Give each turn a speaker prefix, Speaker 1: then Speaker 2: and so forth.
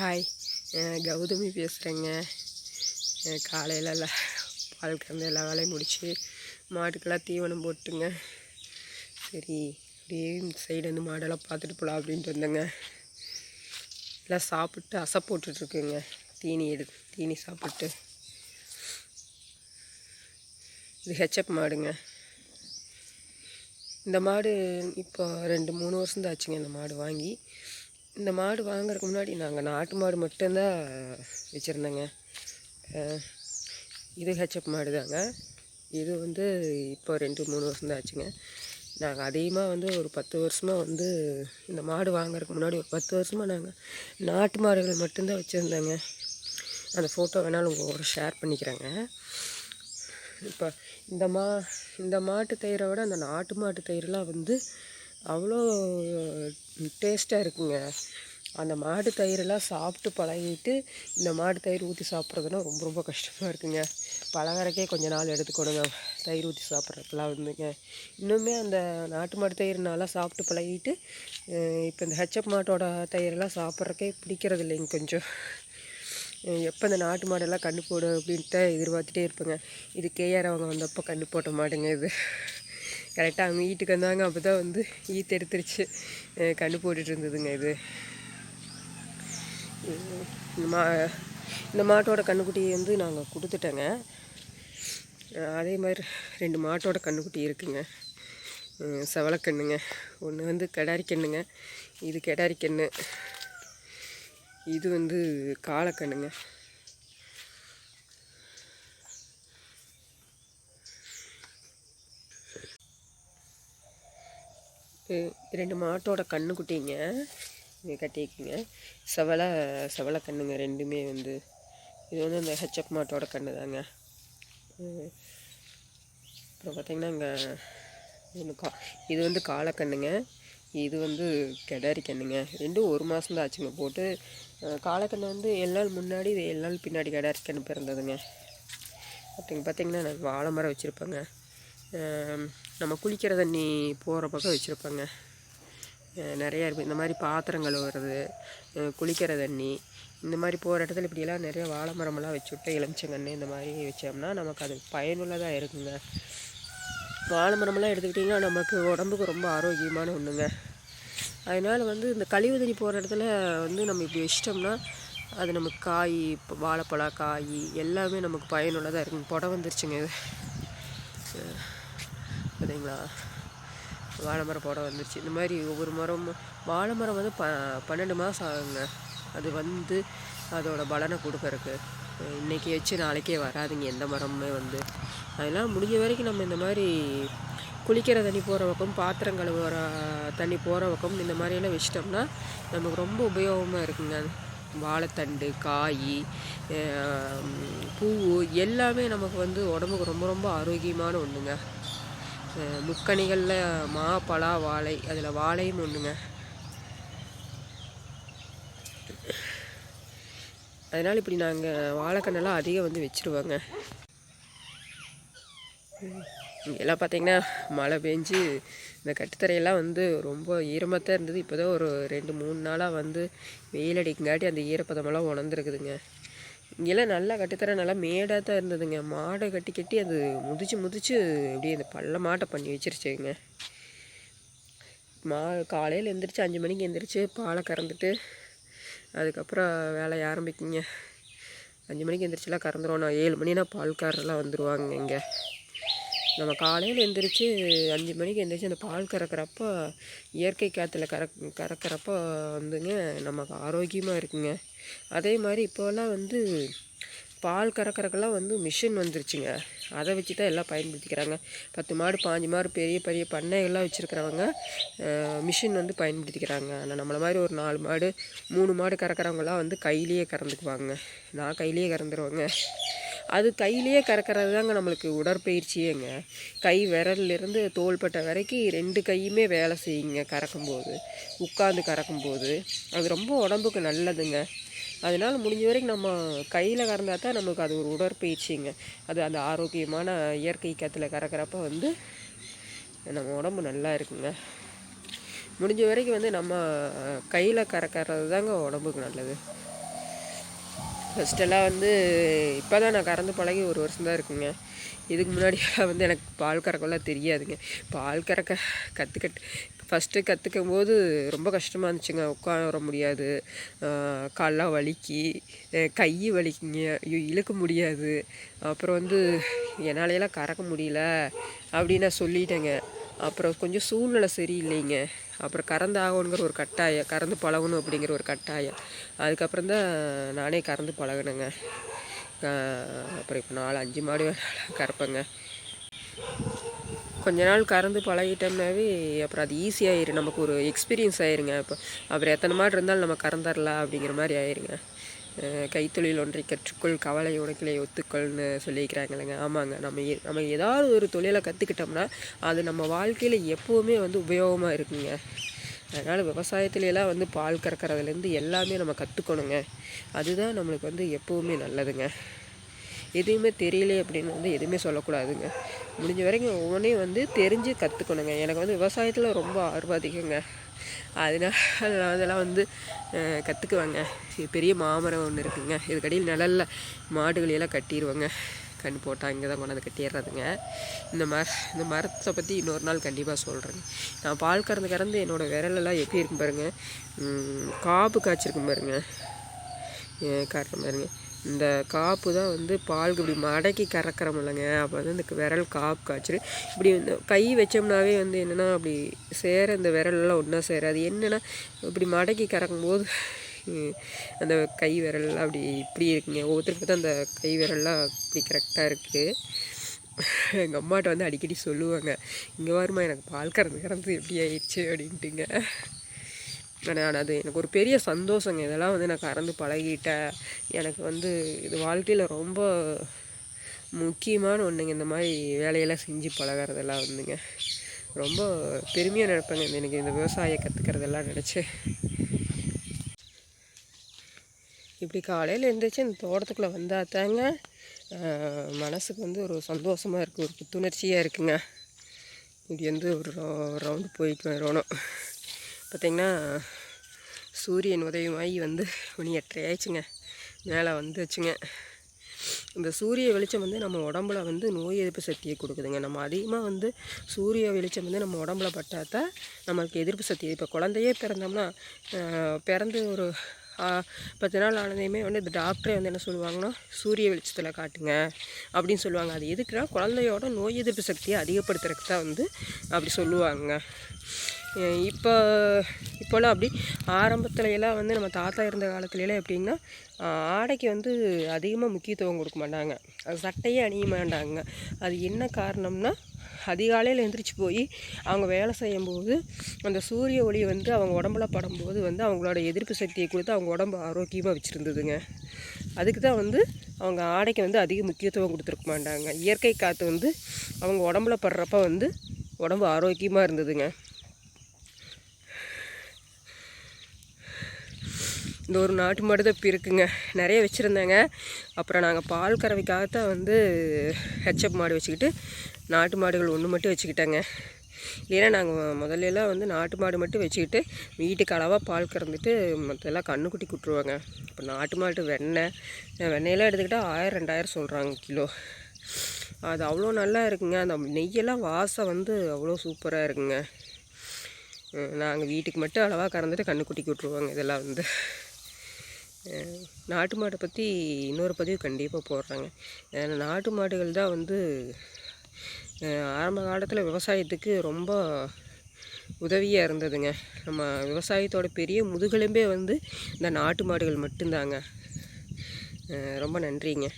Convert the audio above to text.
Speaker 1: Hi. Gautami பேசுகிறேங்க காலையில் எல்லாம் பால் கறந்து எல்லா வேலையும் முடிச்சு மாட்டுக்கெல்லாம் தீவனம் போட்டுங்க. சரி அப்படியே இந்த சைடு வந்து மாடெல்லாம் பார்த்துட்டு போகலாம் அப்படின்ட்டு வந்தேங்க. எல்லாம் சாப்பிட்டு அசை போட்டுட்ருக்குங்க தீனி எடு தீனி சாப்பிட்டு. இது ஹெச்அப் மாடுங்க. இந்த மாடு இப்போ ரெண்டு மூணு வருஷம் தான் ஆச்சுங்க இந்த மாடு வாங்கி. இந்த மாடு வாங்குறதுக்கு முன்னாடி நாங்கள் நாட்டு மாடு மட்டும்தான் வச்சுருந்தேங்க. இது ஹெச்எப் மாடு தாங்க இது வந்து இப்போ ரெண்டு மூணு வருஷம் தான் ஆச்சுங்க. நாங்கள் அதிகமாக வந்து ஒரு பத்து வருஷமாக வந்து இந்த மாடு வாங்குறதுக்கு முன்னாடி ஒரு பத்து வருஷமாக நாங்கள் நாட்டு மாடுகள் மட்டும்தான் வச்சுருந்தேங்க. அந்த ஃபோட்டோ வேணாலும் உங்கள் ஷேர் பண்ணிக்கிறேங்க. இப்போ இந்த மா இந்த மாட்டு தயிரை விட அந்த நாட்டு மாட்டு தயிரெலாம் வந்து அவ்வளோ டேஸ்ட்டாக இருக்குங்க. அந்த மாடு தயிரெல்லாம் சாப்பிட்டு பழகிட்டு இந்த மாடு தயிர் ஊற்றி சாப்பிட்றதுனா ரொம்ப ரொம்ப கஷ்டமாக இருக்குங்க. பழகிறக்கே கொஞ்ச நாள் எடுத்துக்கணுங்க. தயிர் ஊற்றி சாப்பிட்றதுக்கெலாம் வந்துங்க. இன்னுமே அந்த நாட்டு மாடு தயிர் நல்லா சாப்பிட்டு பழகிட்டு இப்போ இந்த ஹெச்அப் மாட்டோட தயிரெல்லாம் சாப்பிட்றக்கே பிடிக்கிறது இல்லைங்க கொஞ்சம் எப்போ இந்த நாட்டு மாடெல்லாம் கண்டு போடும் அப்படின்ட்டு எதிர்பார்த்துட்டே இருப்பேங்க. இது கேஆர் அவங்க வந்தப்போ கண்டு போட்ட மாடுங்க இது. கரெக்டாக அவங்க வீட்டுக்கு வந்தாங்க. அப்போ தான் வந்து ஈத்து எடுத்துருச்சு. அஹ் கண்ணு போட்டுட்டு இருந்ததுங்க இது. இந்த மா இந்த மாட்டோட கண்ணுக்குட்டியை வந்து நாங்கள் கொடுத்துட்டேங்க. அதே மாதிரி ரெண்டு மாட்டோட கண்ணுக்குட்டி இருக்குங்க. உம் செவலக்கண்ணுங்க ஒன்று வந்து கெடாரிக்கண்ணுங்க. இது கெடாரிக்கண்ணு. இது வந்து காளக்கண்ணுங்க ரெண்டு மாட்டோட கண்ணுக்குட்டிங்க இங்கே கட்டிக்குங்க செவலை செவலை கண்ணுங்க ரெண்டுமே வந்து. இது வந்து அந்த ஹெச்எப் மாட்டோட கண்ணு தாங்க. அப்புறம் பார்த்திங்கன்னா இங்கே ஒன்று கா இது வந்து காளக்கண்ணுங்க இது வந்து கெடாரி கண்ணுங்க. ரெண்டும் ஒரு மாதம் தான் ஆச்சுங்க போட்டு. காலக்கண்ணு வந்து ஏழு நாள் முன்னாடி இது ஏழு நாள் பின்னாடி கெடாரி கண்ணு பிறந்ததுங்க. அப்படிங்க பார்த்திங்கன்னா நான் வாழை மரம் வச்சுருப்பேங்க. நம்ம குளிக்கிற தண்ணி போகிற பக்கம் வச்சுருப்பேங்க. நிறையா இருக்கும் இந்த மாதிரி பாத்திரங்கள் வருது குளிக்கிற தண்ணி. இந்த மாதிரி போகிற இடத்துல இப்படியெல்லாம் நிறைய வாழை மரமெல்லாம் வச்சு விட்டு எலுமிச்சங்கன்று இந்த மாதிரி வச்சோம்னா நமக்கு அது பயனுள்ளதாக இருக்குங்க. வாழை மரமெல்லாம் எடுத்துக்கிட்டிங்கன்னா நமக்கு உடம்புக்கு ரொம்ப ஆரோக்கியமான ஒன்றுங்க அதனால் வந்து இந்த கழிவு தண்ணி போகிற இடத்துல வந்து நம்ம இப்படி வச்சிட்டோம்னா அது நமக்கு காய் இப்போ வாழைப்பழம் காய் எல்லாமே நமக்கு பயனுள்ளதாக இருக்குங்க. புடம் வந்துருச்சுங்க இது. பார்த்தீங்களா வாழை மரம் போட வந்துருச்சு. இந்த மாதிரி ஒவ்வொரு மரமும் வாழை மரம் வந்து ப பன்னெண்டு மாதம் ஆகுங்க. அது வந்து அதோட பலனை கொடுக்கறக்கு. இன்றைக்கி வச்சு நாளைக்கே வராதுங்க எந்த மரமுமே வந்து. அதெல்லாம் முடிஞ்ச வரைக்கும் நம்ம இந்த மாதிரி குளிக்கிற தண்ணி போகிற பக்கம் பாத்திரம் கழுவுற தண்ணி போகிற பக்கம் இந்த மாதிரியெல்லாம் வச்சிட்டோம்னா நமக்கு ரொம்ப உபயோகமாக இருக்குங்க. வாழைத்தண்டு காய் பூ எல்லாமே நமக்கு வந்து உடம்புக்கு ரொம்ப ரொம்ப ஆரோக்கியமான ஒன்றுங்க முக்கணிகளில் மா பலா வாழை. அதில் வாழையும் ஒன்றுங்க அதனால் இப்படி நாங்கள் வாழைக்கண்ணெல்லாம் அதிகம் வந்து வச்சுருவோங்க. இங்கெல்லாம் பார்த்தீங்கன்னா மழை பெஞ்சு இந்த கட்டுத்தரையெல்லாம் வந்து ரொம்ப ஈரமாக தான் இருந்தது. இப்போ தான் ஒரு ரெண்டு மூணு நாளாக வந்து வெயில் அடிக்குங்காட்டி அந்த ஈரப்பதமெல்லாம் உணர்ந்துருக்குதுங்க. இங்கெல்லாம் நல்லா கட்டுத்தர நல்லா மேடாக தான் இருந்ததுங்க. மாடை கட்டி கட்டி அது முதிச்சு முதிச்சு அப்படியே அந்த பள்ள மாட்டை பண்ணி வச்சிருச்சுங்க. மா காலையில் எந்திரிச்சு அஞ்சு மணிக்கு எந்திரிச்சு பாலை கறந்துட்டு அதுக்கப்புறம் வேலையை ஆரம்பிக்குங்க. அஞ்சு மணிக்கு எந்திரிச்சுலாம் கறந்துருவோம். நான் ஏழு மணினா பால்காரெல்லாம் வந்துடுவாங்க இங்கே. நம்ம காலையில் எழுந்திரிச்சு அஞ்சு மணிக்கு எந்திரிச்சு அந்த பால் கறக்கிறப்போ இயற்கை காற்றுல கறக் கறக்கிறப்போ வந்துங்க நமக்கு ஆரோக்கியமாக இருக்குங்க. அதே மாதிரி இப்போல்லாம் வந்து பால் கறக்கிறக்கெல்லாம் வந்து மிஷின் வந்துருச்சுங்க. அதை வச்சு தான் எல்லாம் பயன்படுத்திக்கிறாங்க. பத்து மாடு பாஞ்சு மாடு பெரிய பெரிய பண்ணைகள்லாம் வச்சுருக்கிறவங்க மிஷின் வந்து பயன்படுத்திக்கிறாங்க. ஆனால் நம்மளை மாதிரி ஒரு நாலு மாடு மூணு மாடு கறக்கிறவங்களாம் வந்து கையிலேயே கறந்துக்குவாங்க. நான் கையிலேயே கறந்துருவேங்க. அது கையிலேயே கறக்கிறது தாங்க நம்மளுக்கு உடற்பயிற்சியேங்க. கை விரல்லிருந்து தோள்பட்டை வரைக்கும் ரெண்டு கையுமே வேலை செய்யுங்க கறக்கும்போது. உட்காந்து கறக்கும்போது. அது ரொம்ப உடம்புக்கு நல்லதுங்க. அதனால் முடிஞ்ச வரைக்கும் நம்ம கையில் கறந்தா தான் நமக்கு அது ஒரு உடற்பயிற்சிங்க. அது அந்த ஆரோக்கியமான இயற்கை கத்தில் கறக்கிறப்ப வந்து நம்ம உடம்பு நல்லா இருக்குங்க. முடிஞ்ச வரைக்கும் வந்து நம்ம கையில் கறக்கிறது தாங்க உடம்புக்கு நல்லது. ஃபஸ்ட்டெல்லாம் வந்து இப்போ தான் நான் கறந்து பழகி ஒரு வருஷம் தான் இருக்குங்க. இதுக்கு முன்னாடியெல்லாம் வந்து எனக்கு பால் கறக்கெல்லாம் தெரியாதுங்க. பால் கறக்க கற்றுக்கிட்டு ஃபஸ்ட்டு கற்றுக்கும் போது ரொம்ப கஷ்டமாக இருந்துச்சுங்க. உட்கார முடியாது. கால்லாம் வலிக்கி. கை வலிக்குங்க. ஐயோ இழுக்க முடியாது. அப்புறம் வந்து என்னாலையெல்லாம் கறக்க முடியல அப்படின்னு நான் சொல்லிட்டேங்க. அப்புறம் கொஞ்சம் சூழ்நிலை சரியில்லைங்க. அப்புறம் கறந்து ஆகணுங்கிற ஒரு கட்டாயம் கறந்து பழகணும் அப்படிங்கிற ஒரு கட்டாயம். அதுக்கப்புறம் தான் நானே கறந்து பழகினேங்க. அப்புறம் இப்போ நாலு அஞ்சு மாடு கறப்பேங்க. கொஞ்ச நாள் கறந்து பழகிட்டோம்னாவே அப்புறம் அது ஈஸியாகிடும் நமக்கு ஒரு எக்ஸ்பீரியன்ஸ் ஆயிருங்க. இப்போ அப்புறம் எத்தனை மாடு இருந்தாலும் நம்ம கறந்துடலாம் அப்படிங்கிற மாதிரி ஆயிருங்க. கைத்தொழில் ஒன்றை கற்றுக்கொள் கவலை உனக்கிலே ஒத்துக்கொள்னு சொல்லியிருக்கிறாங்க ஆமாங்க. நம்ம நம்ம ஏதாவது ஒரு தொழிலை கற்றுக்கிட்டோம்னா அது நம்ம வாழ்க்கையில் எப்போவுமே வந்து உபயோகமாக இருக்குங்க. அதனால் விவசாயத்துலலாம் வந்து பால் கறக்கிறதுலேருந்து எல்லாமே நம்ம கற்றுக்கணுங்க அதுதான் நம்மளுக்கு வந்து எப்போவுமே நல்லதுங்க. எதுவுமே தெரியல அப்படின்னு வந்து எதுவுமே சொல்லக்கூடாதுங்க. முடிஞ்ச வரைக்கும் ஒவ்வொன்றையும் வந்து தெரிஞ்சு கற்றுக்கணுங்க எனக்கு வந்து விவசாயத்தில் ரொம்ப ஆர்வம் அதிகங்க. அதனால் அதெல்லாம் வந்து கற்றுக்குவேங்க பெரிய மாமரம் ஒன்று இருக்குங்க. இதுக்கடியில் நிழலில் மாடுகளையெல்லாம் கட்டிடுவேங்க கண் போட்டால் இங்கே தான் கொண்டாந்து கட்டிடுறதுங்க. இந்த மர இந்த மரத்தை பற்றி இன்னொரு நாள் கண்டிப்பாக சொல்கிறேங்க நான் பால் கறந்து கறந்து என்னோடய விரலெல்லாம் எப்படி இருக்கும் பாருங்கள் காப்பு காய்ச்சிருக்கும் பாருங்கள் காட்டுற பாருங்க இந்த காப்பு தான் வந்து பாலுக்கு இப்படி மடக்கி கறக்கிறோம் அப்போ வந்து இந்த விரல் காப்பு காய்ச்சிரு இப்படி இந்த கை வச்சோம்னாவே வந்து என்னென்னா அப்படி சேர இந்த விரலெல்லாம் ஒன்றா சேராது. என்னென்னா இப்படி மடக்கி கறக்கும் போது அந்த கை விரல்லாம் அப்படி இப்படி இருக்குங்க. ஒவ்வொருத்தருக்கு பார்த்தா அந்த கை விரல்லாம் இப்படி கரெக்டாக இருக்குது எங்கள் அம்மாட்ட வந்து அடிக்கடி சொல்லுவாங்க இங்கே வருமா எனக்கு பால் கறந்து கறந்து எப்படி ஆயிடுச்சு? அப்படின்ட்டுங்க. ஆனால் அது எனக்கு ஒரு பெரிய சந்தோஷங்க. இதெல்லாம் வந்து நான் கறந்து பழகிட்டேன். எனக்கு வந்து இது வாழ்க்கையில் ரொம்ப முக்கியமான ஒன்றுங்க இந்த மாதிரி வேலையெல்லாம் செஞ்சு பழகிறதெல்லாம் வந்துங்க. ரொம்ப பெருமையாக நினைப்பேங்க. இந்த எனக்கு இந்த விவசாயம் கற்றுக்கிறதெல்லாம் நினச்சி. இப்படி காலையில் எழுந்திரிச்சு இந்த தோட்டத்துக்குள்ளே வந்தால் தாங்க மனசுக்கு வந்து ஒரு சந்தோஷமாக இருக்குது ஒரு புத்துணர்ச்சியாக இருக்குங்க. இப்படி வந்து ஒரு ரவுண்டு போயிட்டு வரணும். பார்த்திங்கன்னா சூரியன் உதயமாகி வந்து மணி எட்டரை ஆயிடுச்சுங்க. மேலே வந்துச்சுங்க. இந்த சூரிய வெளிச்சம் வந்து நம்ம உடம்புல வந்து நோய் எதிர்ப்பு சக்தியை கொடுக்குதுங்க. நம்ம அதிகமாக வந்து சூரிய வெளிச்சம் வந்து நம்ம உடம்புல பட்டாத்தா நம்மளுக்கு எதிர்ப்பு சக்தி. இப்போ குழந்தையே பிறந்தோம்னா பிறந்து ஒரு பத்து நாள் ஆனதையுமே வந்து இந்த டாக்டரே வந்து என்ன சொல்லுவாங்கன்னா சூரிய வெளிச்சத்தில் காட்டுங்க அப்படின்னு சொல்லுவாங்க. அது எதுக்குன்னா குழந்தையோட நோய் எதிர்ப்பு சக்தியை அதிகப்படுத்துறதுக்கு தான் வந்து அப்படி சொல்லுவாங்க. இப்போ இப்போல்லாம் அப்படி ஆரம்பத்துல எல்லாம் வந்து நம்ம தாத்தா இருந்த காலத்துலலாம் எப்படின்னா ஆடைக்கு வந்து அதிகமாக முக்கியத்துவம் கொடுக்க மாட்டாங்க. அது சட்டையே அணிய மாட்டாங்க. அது என்ன காரணம்னா அதிகாலையில் எழுந்திரிச்சு போய் அவங்க வேலை செய்யும்போது அந்த சூரிய ஒளி வந்து அவங்க உடம்புல படும்போது வந்து அவங்களோட எதிர்ப்பு சக்தியை கொடுத்து அவங்க உடம்பு ஆரோக்கியமாக வச்சுருந்ததுங்க. அதுக்கு தான் வந்து அவங்க ஆடைக்கு வந்து அதிக முக்கியத்துவம் கொடுத்துருக்க மாட்டாங்க. இயற்கை காற்று வந்து அவங்க உடம்புல படுறப்ப வந்து உடம்பு ஆரோக்கியமாக இருந்ததுங்க. இந்த ஒரு நாட்டு மாடு தான் இப்போ இருக்குங்க நிறைய வச்சுருந்தேங்க. அப்புறம் நாங்கள் பால் கறவைக்காகத்தான் வந்து ஹெச்எப் மாடு வச்சுக்கிட்டு நாட்டு மாடுகள் ஒன்று மட்டும் வச்சுக்கிட்டேங்க. இல்லைன்னா நாங்கள் முதல்லலாம் வந்து நாட்டு மாடு மட்டும் வச்சுக்கிட்டு வீட்டுக்கு அளவாக பால் கறந்துட்டு மற்றெல்லாம் கண்ணுக்குட்டி குட்டுருவாங்க இப்போ நாட்டு மாட்டு வெண்ணெய் வெண்ணெயெல்லாம் எடுத்துக்கிட்டால் ஆயிரம் ரெண்டாயிரம் சொல்கிறாங்க கிலோ. அது அவ்வளோ நல்லா இருக்குங்க. அந்த நெய்யெல்லாம் வாசம் வந்து அவ்வளோ சூப்பராக இருக்குங்க. நாங்கள் வீட்டுக்கு மட்டும் அளவாக கறந்துட்டு கண்ணுக்குட்டி விட்ருவோங்க இதெல்லாம் வந்து. நாட்டு மாடை பற்றி இன்னொரு பதிவு கண்டிப்பாக போடுறாங்க. ஏன்னா நாட்டு மாடுகள் தான் வந்து ஆரம்ப காலத்தில் விவசாயத்துக்கு ரொம்ப உதவியாக இருந்ததுங்க. நம்ம விவசாயத்தோட பெரிய முதுகெலும்பே வந்து இந்த நாட்டு மாடுகள் மட்டும்தாங்க. ரொம்ப நன்றிங்க.